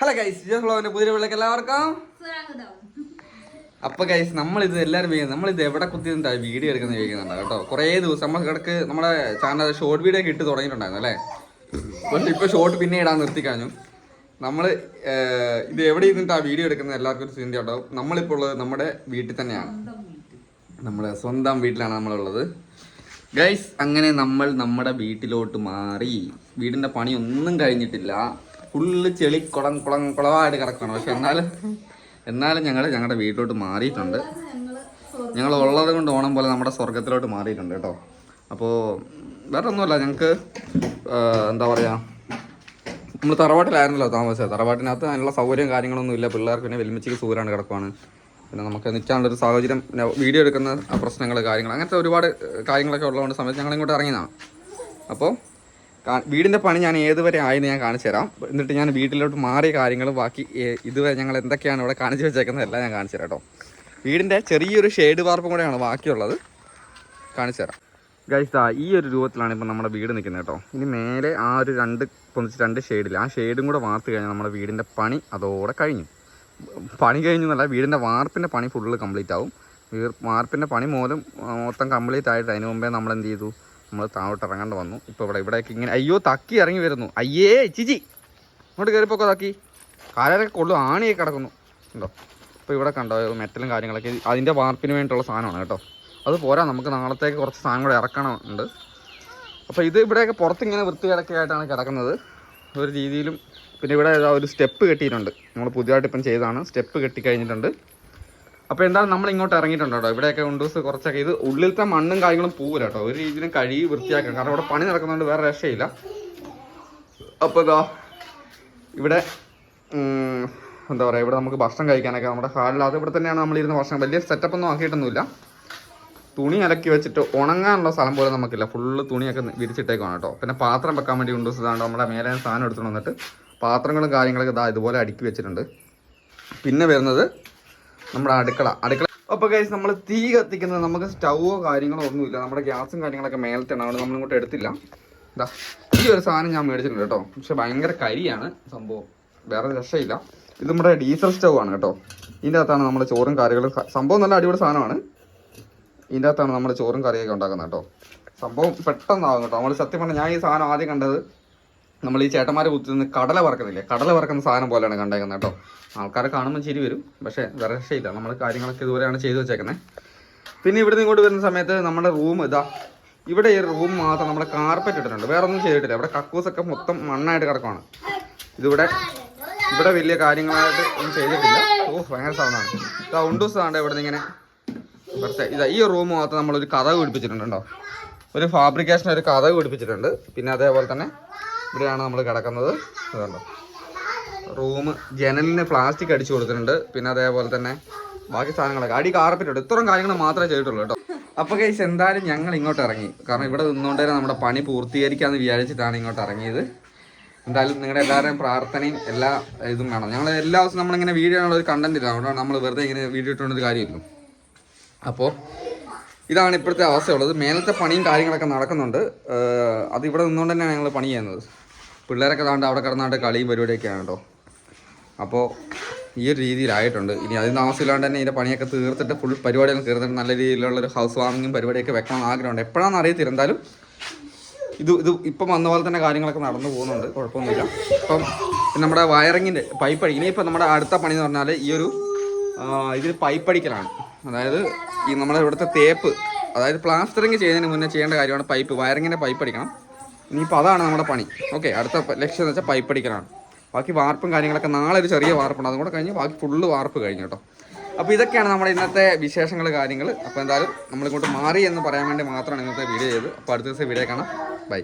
Hello guys ജിയോഫ്ലോവിന്റെ പുതിയ വിളക്ക് എല്ലാവർക്കും. അപ്പൊ ഗൈസ് നമ്മളിത് എല്ലാവരും ചെയ്യുന്നത് നമ്മളിത് എവിടെ കുത്തി വീഡിയോ എടുക്കുന്നത് ചോദിക്കുന്നുണ്ട് കേട്ടോ. കുറേ ദിവസം നമ്മൾ കിടക്ക് നമ്മുടെ ചാനൽ ഷോർട്ട് വീഡിയോ ഒക്കെ ഇട്ട് തുടങ്ങിയിട്ടുണ്ടായിരുന്നു അല്ലേ? പക്ഷെ ഇപ്പൊ ഷോർട്ട് പിന്നെ ഇടാൻ നിർത്തി കഴിഞ്ഞു. നമ്മൾ ഇത് എവിടെ ഇരുന്നിട്ട് ആ വീഡിയോ എടുക്കുന്നത് എല്ലാവർക്കും ഒരു ചിന്ത ഉണ്ടാവും. നമ്മളിപ്പോൾ ഉള്ളത് നമ്മുടെ വീട്ടിൽ തന്നെയാണ്. നമ്മുടെ സ്വന്തം വീട്ടിലാണ് നമ്മളുള്ളത്. ഗൈസ് അങ്ങനെ നമ്മൾ നമ്മുടെ വീട്ടിലോട്ട് മാറി. വീടിന്റെ പണിയൊന്നും കഴിഞ്ഞിട്ടില്ല. ഫുള്ള് ചെളി കുളം കുളം കുളമായിട്ട് കിടക്കണം പക്ഷെ എന്നാലും എന്നാലും ഞങ്ങൾ ഞങ്ങളുടെ വീട്ടിലോട്ട് മാറിയിട്ടുണ്ട്. ഞങ്ങൾ ഉള്ളത് കൊണ്ട് ഓണം പോലെ നമ്മുടെ സ്വർഗത്തിലോട്ട് മാറിയിട്ടുണ്ട് കേട്ടോ. അപ്പോൾ വേറെ ഒന്നുമല്ല ഞങ്ങൾക്ക് എന്താ പറയുക നമ്മൾ തറവാട്ടിലായിരുന്നല്ലോ താമസിച്ചത്. തറവാട്ടിനകത്ത് അതിനുള്ള സൗകര്യം കാര്യങ്ങളൊന്നും ഇല്ല. പിള്ളേർക്ക് പിന്നെ വെൽമിച്ചിക്ക് സൂരാണ് കിടക്കുവാണ്. പിന്നെ നമുക്ക് നിൽക്കാനുള്ളൊരു സാഹചര്യം പിന്നെ വീഡിയോ എടുക്കുന്ന പ്രശ്നങ്ങൾ കാര്യങ്ങൾ അങ്ങനത്തെ ഒരുപാട് കാര്യങ്ങളൊക്കെ ഉള്ളതുകൊണ്ട് സമയത്ത് ഞങ്ങൾ ഇങ്ങോട്ട് ഇറങ്ങിയതാണ്. അപ്പോൾ വീടിന്റെ പണി ഞാൻ ഏതുവരെ ആയെന്ന് ഞാൻ കാണിച്ചു തരാം. എന്നിട്ട് ഞാൻ വീട്ടിലോട്ട് മാറിയ കാര്യങ്ങൾ ബാക്കി ഇതുവരെ ഞങ്ങൾ എന്തൊക്കെയാണ് ഇവിടെ കാണിച്ചു വെച്ചേക്കുന്നത് എല്ലാം ഞാൻ കാണിച്ചു തരാം കേട്ടോ. വീടിന്റെ ചെറിയൊരു ഷെയ്ഡ് വാർപ്പും കൂടെയാണ് ബാക്കിയുള്ളത്. കാണിച്ചു തരാം. ഗൈസ് ആ ഈ ഒരു രൂപത്തിലാണ് ഇപ്പം നമ്മുടെ വീട് നിൽക്കുന്നത് കേട്ടോ. ഇനി നേരെ ആ ഒരു രണ്ട് പൊന്നിച്ച് രണ്ട് ഷെയ്ഡിൽ ആ ഷെയ്ഡും കൂടെ വാർത്ത് കഴിഞ്ഞാൽ നമ്മുടെ വീടിന്റെ പണി അതോടെ കഴിഞ്ഞു. പണി കഴിഞ്ഞു എന്നല്ല വീടിന്റെ വാർപ്പിന്റെ പണി ഫുള്ള് കംപ്ലീറ്റ് ആവും. വീർ വാർപ്പിന്റെ പണി മൂലം മൊത്തം കംപ്ലീറ്റ് ആയിട്ട് അതിന് മുമ്പേ നമ്മൾ എന്ത് ചെയ്തു? നമ്മൾ താഴോട്ട് ഇറങ്ങാണ്ട് വന്നു. ഇപ്പോൾ ഇവിടെ ഇവിടെയൊക്കെ ഇങ്ങനെ അയ്യോ തക്കി ഇറങ്ങി വരുന്നു. അയ്യേ ചിജി. ഇങ്ങോട്ട് കയറിപ്പോക്കോ തക്കി. കാലൊക്കെ കൊള്ളു ആണിയൊക്കെ കിടക്കുന്നു. ഉണ്ടോ? ഇപ്പോൾ ഇവിടെ കണ്ടോ മെറ്റലും കാര്യങ്ങളൊക്കെ. അതിന്റെ വാർപ്പിന് വേണ്ടിയിട്ടുള്ള സാധനമാണ് കേട്ടോ. അത് പോരാ നമുക്ക് നാളത്തേക്ക് കുറച്ച് സാധനം കൂടെ ഇറക്കണമുണ്ട്. അപ്പോൾ ഇത് ഇവിടെയൊക്കെ പുറത്തിങ്ങനെ വൃത്തികിടക്കെ ആയിട്ടാണ് കിടക്കുന്നത്. ഒരു രീതിയിലും പിന്നെ ഇവിടെ ഒരു സ്റ്റെപ്പ് കെട്ടിയിട്ടുണ്ട്. നമ്മൾ പുതിയതായിട്ട് ഇപ്പം ചെയ്തതാണ്. സ്റ്റെപ്പ് കെട്ടി കഴിഞ്ഞിട്ടുണ്ട് അപ്പോൾ എന്തായാലും നമ്മൾ ഇങ്ങോട്ട് ഇറങ്ങിയിട്ടുണ്ട്? കേട്ടോ ഇവിടെയൊക്കെ ഉണ്ടൂസ് കുറച്ചൊക്കെ ഇത് ഉള്ളിലത്തെ മണ്ണും കാര്യങ്ങളും പോകില്ല കേട്ടോ ഒരു രീതിയിലും കഴുകി വൃത്തിയാക്കാം. കാരണം ഇവിടെ പണി നടക്കുന്നതുകൊണ്ട് വേറെ രക്ഷയില്ല. അപ്പോൾ ഇതാ ഇവിടെ എന്താ പറയാ ഇവിടെ നമുക്ക് ഭക്ഷണം കഴിക്കാനൊക്കെ നമ്മുടെ ഹാളിൽ അത് ഇവിടെ തന്നെയാണ് നമ്മൾ ഇരുന്ന് ഭക്ഷണം. വലിയ സെറ്റപ്പ് ഒന്നും ആക്കിയിട്ടൊന്നുമില്ല. തുണി അലക്കി വെച്ചിട്ട് ഉണങ്ങാനുള്ള സ്ഥലം പോലെ നമുക്കില്ല. ഫുള്ള് തുണിയൊക്കെ വിരിച്ചിട്ടേക്കാണ് കേട്ടോ. പിന്നെ പാത്രം വെക്കാൻ വേണ്ടി ഉണ്ട് ഇതാണ്ട് നമ്മുടെ മേലെ സാധനം എടുത്തുകൊണ്ട് വന്നിട്ട്. പാത്രങ്ങളും കാര്യങ്ങളൊക്കെ ഇതാ ഇതുപോലെ അടുക്കി വെച്ചിട്ടുണ്ട്. പിന്നെ വരുന്നത് നമ്മുടെ അടുക്കള അടുക്കള. അപ്പോൾ കഴിച്ച് നമ്മൾ തീ കത്തിക്കുന്നത് നമുക്ക് സ്റ്റൗവോ കാര്യങ്ങളോ ഒന്നുമില്ല. നമ്മുടെ ഗ്യാസും കാര്യങ്ങളൊക്കെ മേലത്താണ് അതുകൊണ്ട് നമ്മൾ ഇങ്ങോട്ട് എടുത്തില്ല. എന്താ ഈ ഒരു സാധനം ഞാൻ മേടിച്ചിട്ടുണ്ട് കേട്ടോ. പക്ഷെ ഭയങ്കര കരിയാണ് സംഭവം. വേറെ രക്ഷയില്ല. ഇത് നമ്മുടെ ഡീസൽ സ്റ്റൗ ആണ് കേട്ടോ. ഇതിന്റെ അകത്താണ് നമ്മൾ ചോറും കറികളും സംഭവം നല്ല അടിപൊളി സാധനമാണ്. ഇതിന്റെ അകത്താണ് നമ്മൾ ചോറും കറിയൊക്കെ ഉണ്ടാക്കുന്നത് കേട്ടോ. സംഭവം പെട്ടെന്നാകും കേട്ടോ. നമ്മൾ സത്യം പറഞ്ഞാൽ ഞാൻ ഈ സാധനം ആദ്യം കണ്ടത് നമ്മൾ ഈ ചേട്ടന്മാരെ കുത്തുന്ന കടല വറക്കുന്നില്ലേ? കടല വറക്കുന്ന സാധനം പോലെയാണ് കണ്ടേക്കുന്നത് കേട്ടോ. ആൾക്കാരെ കാണുമ്പോൾ ചിരി വരും. പക്ഷേ വേറെ രക്ഷയില്ല. നമ്മൾ കാര്യങ്ങളൊക്കെ ഇതുപോലെയാണ് ചെയ്തു വെച്ചേക്കുന്നത് പിന്നെ ഇവിടുന്ന് ഇങ്ങോട്ട് വരുന്ന സമയത്ത് നമ്മുടെ റൂം ഇതാ. ഇവിടെ ഈ റൂം മാത്രം നമ്മൾ കാർപ്പറ്റ് ഇട്ടിട്ടുണ്ട്. വേറെ ഒന്നും ചെയ്തിട്ടില്ല. ഇവിടെ കക്കൂസൊക്കെ മൊത്തം മണ്ണായിട്ട് കിടക്കുവാണ്. ഇതിവിടെ ഇവിടെ വലിയ കാര്യങ്ങളായിട്ട് ഒന്നും ചെയ്തിട്ടില്ല. ഓ ഭയങ്കര സൗണ്ടാണ് ഇതാ ഉണ്ടൂസ് ആണ് ഇവിടെ നിന്ന് ഇങ്ങനെ. ഇതാ ഈ റൂം മാത്രം നമ്മളൊരു കഥ പിടിപ്പിച്ചിട്ടുണ്ട് കേട്ടോ. ഒരു ഫാബ്രിക്കേഷൻ ഒരു കഥ പിടിപ്പിച്ചിട്ടുണ്ട്. പിന്നെ അതേപോലെ തന്നെ ഇവിടെയാണ് നമ്മൾ കിടക്കുന്നത്. അതുകൊണ്ട് റൂം ജനലിന് പ്ലാസ്റ്റിക് അടിച്ചു കൊടുത്തിട്ടുണ്ട്. പിന്നെ അതേപോലെ തന്നെ ബാക്കി സാധനങ്ങളൊക്കെ. അടി കാർപ്പറ്റ് ഇത്രയും കാര്യങ്ങൾ മാത്രമേ ചെയ്തിട്ടുള്ളൂ കേട്ടോ. അപ്പോൾ കേസ് എന്തായാലും ഞങ്ങൾ ഇങ്ങോട്ട് ഇറങ്ങി. കാരണം ഇവിടെ നിന്നുകൊണ്ട് നമ്മുടെ പണി പൂർത്തീകരിക്കാമെന്ന് വിചാരിച്ചിട്ടാണ് ഇങ്ങോട്ട് ഇറങ്ങിയത്. എന്തായാലും നിങ്ങളുടെ എല്ലാവരുടെയും പ്രാർത്ഥനയും എല്ലാ ഇതും വേണം. ഞങ്ങൾ എല്ലാ ദിവസവും നമ്മളിങ്ങനെ വീഡിയോ ഒരു കണ്ടന്റ് ഇല്ല. അതുകൊണ്ടാണ് നമ്മൾ വെറുതെ ഇങ്ങനെ വീഡിയോ ഇട്ടുകൊണ്ടൊരു കാര്യമില്ല. അപ്പോൾ ഇതാണ് ഇപ്പോഴത്തെ അവസ്ഥയുള്ളത്. മേലത്തെ പണിയും കാര്യങ്ങളൊക്കെ നടക്കുന്നുണ്ട്. അത് ഇവിടെ നിന്നുകൊണ്ട് തന്നെയാണ് ഞങ്ങൾ പണി ചെയ്യുന്നത്. പിള്ളേരൊക്കെ താണ്ട് അവിടെ കിടന്നാണ്ട് കളിയും പരിപാടിയൊക്കെയാണ് കേട്ടോ. അപ്പോൾ ഈ ഒരു രീതിയിലായിട്ടുണ്ട്. ഇനി അതിന് താമസമില്ലാണ്ട് തന്നെ ഇതിന്റെ പണിയൊക്കെ തീർത്തിട്ട് ഫുൾ പരിപാടികൾ തീർത്തിട്ട് നല്ല രീതിയിലുള്ള ഒരു ഹൗസ് വാമിങ്ങും പരിപാടിയൊക്കെ വെക്കണം ആഗ്രഹമുണ്ട്. എപ്പോഴാണെന്ന് അറിയത്തില്ല. എന്തായാലും ഇത് ഇത് ഇപ്പം വന്ന പോലെ തന്നെ കാര്യങ്ങളൊക്കെ നടന്നു പോകുന്നുണ്ട്. കുഴപ്പമൊന്നുമില്ല. ഇപ്പം നമ്മുടെ വയറിങ്ങിന്റെ പൈപ്പ് ഇനിയിപ്പോൾ നമ്മുടെ അടുത്ത പണി എന്ന് പറഞ്ഞാൽ ഈ ഒരു ഇതിൽ പൈപ്പ് അടിക്കലാണ്. അതായത് ഈ നമ്മുടെ ഇവിടുത്തെ തേപ്പ് അതായത് പ്ലാസ്റ്ററിങ് ചെയ്യുന്നതിന് മുന്നേ ചെയ്യേണ്ട കാര്യമാണ് പൈപ്പ്. വയറിങ്ങിന്റെ പൈപ്പ് അടിക്കണം. ഇനിയിപ്പോൾ അതാണ് നമ്മുടെ പണി. ഓക്കെ അടുത്ത ലക്ഷ്യം എന്ന് വെച്ചാൽ പൈപ്പ് അടിക്കലാണ്. ബാക്കി വാർപ്പും കാര്യങ്ങളൊക്കെ നാളെ ഒരു ചെറിയ വാർപ്പുണ്ട്. അതും കഴിഞ്ഞ് ബാക്കി ഫുള്ള് വാർപ്പ് കഴിഞ്ഞു കേട്ടോ. അപ്പോൾ ഇതൊക്കെയാണ് നമ്മുടെ ഇന്നത്തെ വിശേഷങ്ങൾ കാര്യങ്ങൾ അപ്പോൾ എന്തായാലും നമ്മളിങ്ങോട്ട് മാറി എന്ന് പറയാൻ വേണ്ടി മാത്രമാണ് ഇന്നത്തെ വീഡിയോ ചെയ്ത് അപ്പോൾ അടുത്ത ദിവസം വീഡിയോ കാണാം. ബൈ.